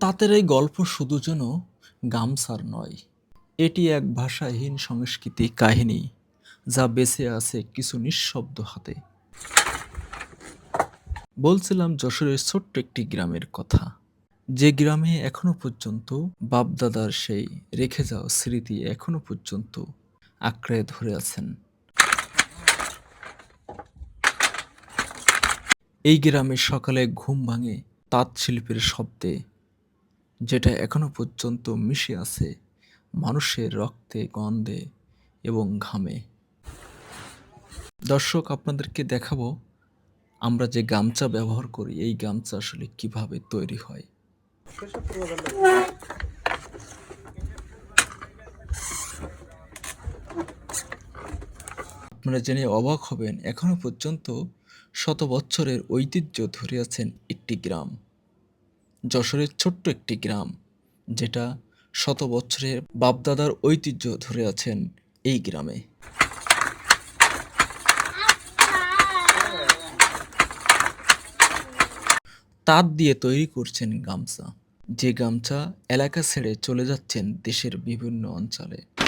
তাঁতের এই গল্প শুধু যেন গামছার নয়, এটি এক ভাষাহীন সংস্কৃতি কাহিনী যা বেঁচে আছে কিছু নিঃশব্দ হাতে। বলছিলাম যশোরের ছোট্ট একটি গ্রামের কথা। যে গ্রামে এখনও পর্যন্ত বাপদাদার সেই রেখে যাওয়া স্মৃতি এখনও পর্যন্ত আঁকড়ে ধরে আছেন। এই গ্রামে সকালে ঘুম ভাঙে তাঁত শিল্পের শব্দে যেটা এখনও পর্যন্ত মিশে আছে মানুষের রক্তে, গন্ধে এবং ঘামে। দর্শক, আপনাদেরকে দেখাবো আমরা যে গামছা ব্যবহার করি, এই গামছা আসলে কীভাবে তৈরি হয়। আপনারা জেনে অবাক হবেন, এখনও পর্যন্ত শত বছরের ঐতিহ্য ধরে আছেন একটি গ্রাম। যশোরের ছোট্ট একটি গ্রাম, যেটা শত বছরের বাপদাদার ঐতিহ্য ধরে আছেন এই গ্রামে। তাঁত দিয়ে তৈরি করছেন গামছা। যে গামছা এলাকা ছেড়ে চলে যাচ্ছেন দেশের বিভিন্ন অঞ্চলে।